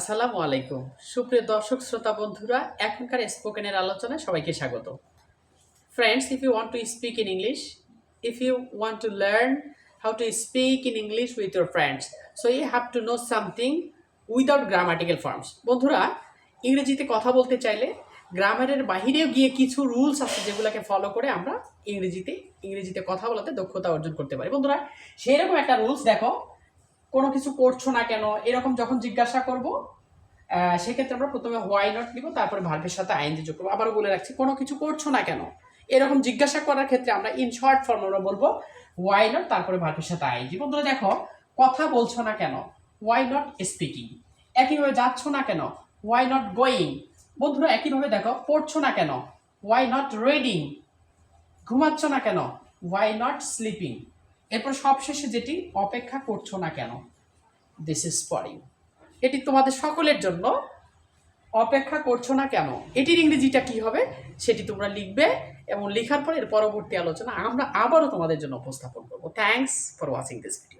আসসালামু আলাইকুম। সুপ্রিয় দর্শক, শ্রোতা বন্ধুরা, এখনকার স্পোকেনের আলোচনায় সবাইকে স্বাগত। Friends if you want to speak in English if you want to learn how to speak in English with your friends so you have to know something without grammatical forms বন্ধুরা, ইংরেজিতে কথা বলতে চাইলে গ্রামারের বাহিরেও গিয়ে কিছু রুলস আছে যেগুলোকে ফলো করে আমরা ইংরেজিতে ইংরেজিতে কথা বলাতে দক্ষতা অর্জন করতে পারি। বন্ধুরা, সেরকম একটা রুলস দেখো কোনো কিছু করছ না কেন? এরকম যখন জিজ্ঞাসা করব সেক্ষেত্রে আমরা প্রথমে হোয়াই নট নিব, তারপরে ভার্বের সাথে আইনজি যোগ করব। আবারও বলে রাখছি, কোনো কিছু করছ না কেন? এরকম জিজ্ঞাসা করার ক্ষেত্রে আমরা ইন শর্ট ফর্ম আমরা বলব হোয়াই নট তারপরে ভার্বের সাথে আইনজি বন্ধুরা দেখো, কথা বলছো না কেন? ওয়াই নট স্পিকিং একইভাবে যাচ্ছ না কেন? ওয়াই নট গোয়িং বন্ধুরা একইভাবে দেখো, পড়ছো না কেন? ওয়াই নট রিডিং ঘুমাচ্ছ না কেন? ওয়াই নট স্লিপিং এরপর সবশেষে যেটি অপেক্ষা করছ না কেন? দিস ইজ ইউ এটি তোমাদের সকলের জন্য অপেক্ষা করছ না কেন? এটির ইংরেজিটা কি হবে? সেটি তোমরা লিখবে এবং লেখার পর এর পরবর্তী আলোচনা আমরা আবারও তোমাদের জন্য উপস্থাপন করব। Thanks for watching this video